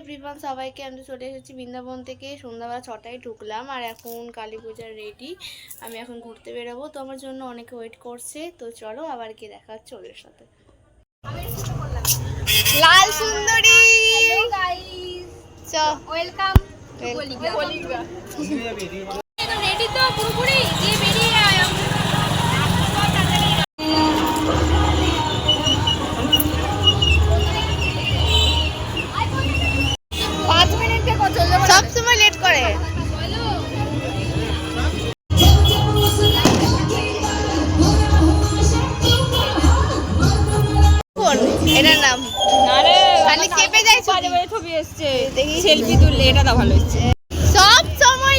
Everyone সবাইকে আমি চলে এসেছি বৃন্দাবন থেকে। সন্ধ্যাবেলা ছটায় ঢুকলাম আর এখন কালী পূজার রেডি আমি এখন ঘুরতে বেরোবো। তো আমার জন্য অনেকে ওয়েট করছে। তো চলো আবার গিয়ে দেখা হচ্ছে ওদের সাথে। লাল সুন্দরী! চ ওয়েলকাম বাজে বাজে ছবি এসছে। সেলফি তুললে এটা তো ভালো হচ্ছে সব সময়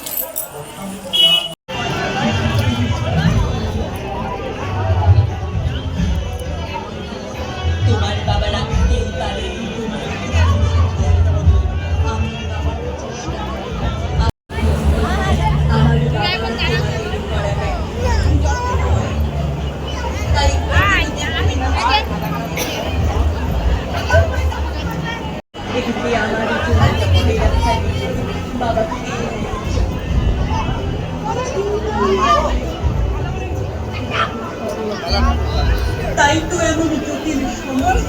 Obrigado. তাই তো এমন জটিল সময়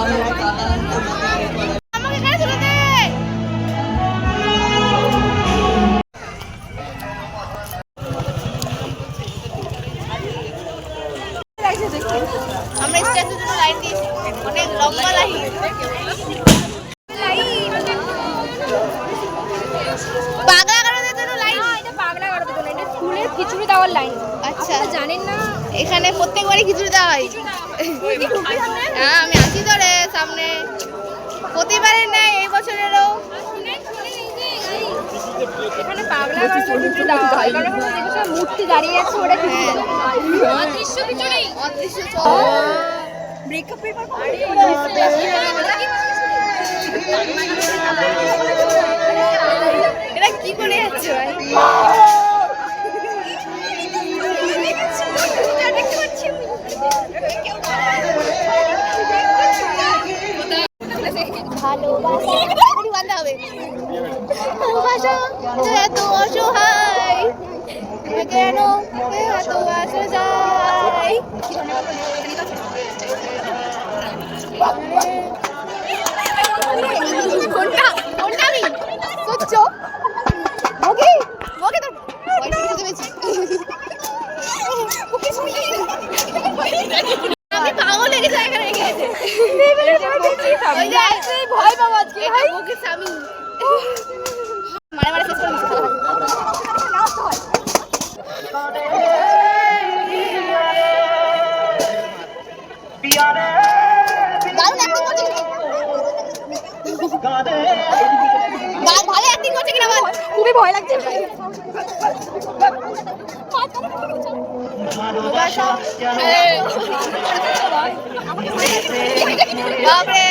আমরা কাটান আমাকে এখানে তুলে দে! আমরা স্ট্যাচুর জন্য লাইন দিয়েছি। অনেক লম্বা লাইন এখানে প্রত্যেকবারই খিচুড়ি দেওয়া হয়। হ্যাঁ আমি আছি তো রে সামনে। প্রতিবারের নেই এই বছরেরও। এখানে দেওয়া হয়। কারণ ওখানে মূর্তি দাঁড়িয়ে আছে ওটা হ্যাঁ। অদৃশ্য খিচুড়ি। অদৃশ্য ব্রেকআপের পর ভালোবাসা এত অসহায় কেন এত আসে যায় কোনটা কোনটা আমি সচ্চ দারুণ অ্যাক্টিং করছে কিন্তু। ভালো অ্যাক্টিং করছে কিনা বল। খুবই ভয় লাগছে। বাপরে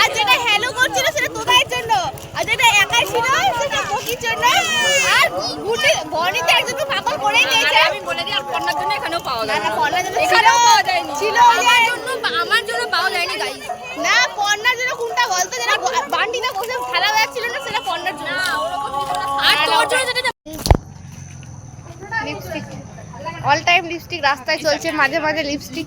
আর যেটা হ্যালো করছিল সেটা তোদের জন্য। আর যেটা একাই ছিল সেটা পকির জন্য। আর গুটি বনিতে একজন পাগল করেই দিয়েছে। আমি বলে দিই আর কন্যার জন্য এখানেও পাওয়া যায় না। কর্নার জন্য এখানেও পাওয়া যায়নি ছিল। আমার জন্য আমার জন্য পাওয়া যায়নি গাইস না কর্নার জন্য কোনটা বলতো যেটা বান্ডিতে বসে খেলা যাচ্ছিল না সেটা কর্নার জন্য। আর তোর জন্য যেটা লিপস্টিক অল টাইম লিপস্টিক রাস্তায় চলছে মাঝে মাঝে লিপস্টিক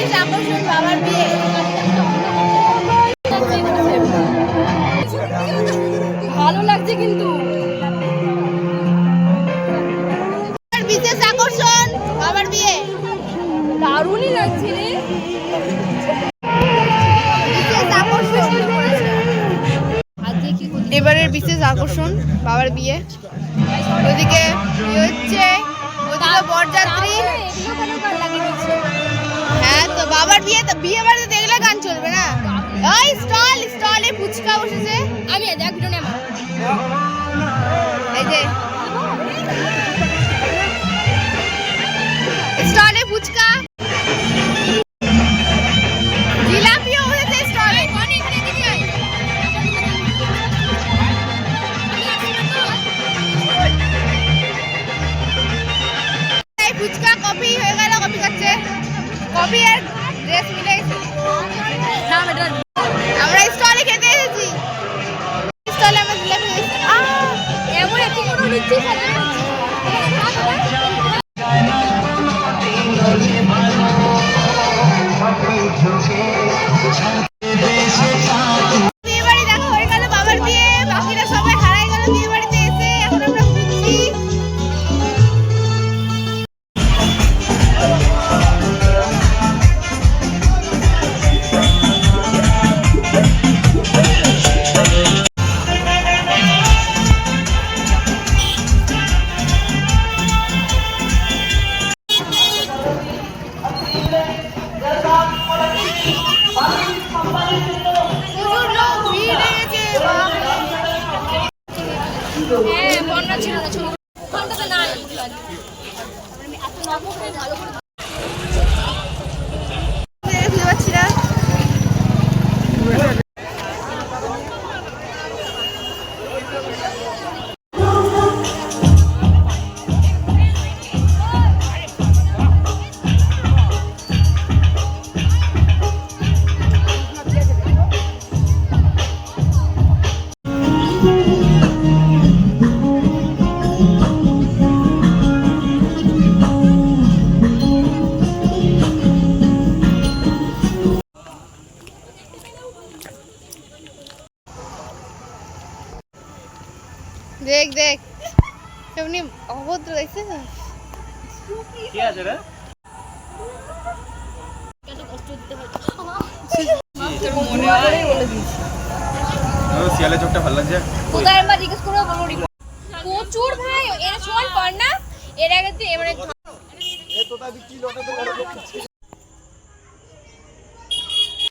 বিশেষ আকর্ষণ বাবার বিয়ে। ভালো লাগছে কিন্তু। বিশেষ আকর্ষণ বাবার বিয়ে। দারুণই লাগছে রে। এবারের বিশেষ আকর্ষণ বাবার বিয়ে। ওদিকে হচ্ছে ওদিকে বরযাত্রী। হ্যাঁ তো বাবার বিয়ে তো বিয়ে বাড়িতে দেখলে গান চলবে না। ওই স্টল স্টলে ফুচকা বসেছে। আমি দেখ ভিডিও নেই আমার। এই যে। স্টলে ফুচকা। হ্যাঁ বন্যা ছিল না ছবি ফোনটা তো নাই পাচ্ছি না। দেখ অভদ্র দেখছিস তো? শিয়ালের চোখটা ভালো লাগছে। কোথায় আমরা জিজ্ঞেস করব? বলব প্রচুর ভাই এরা সমান কর না? এর আগে তো এবারে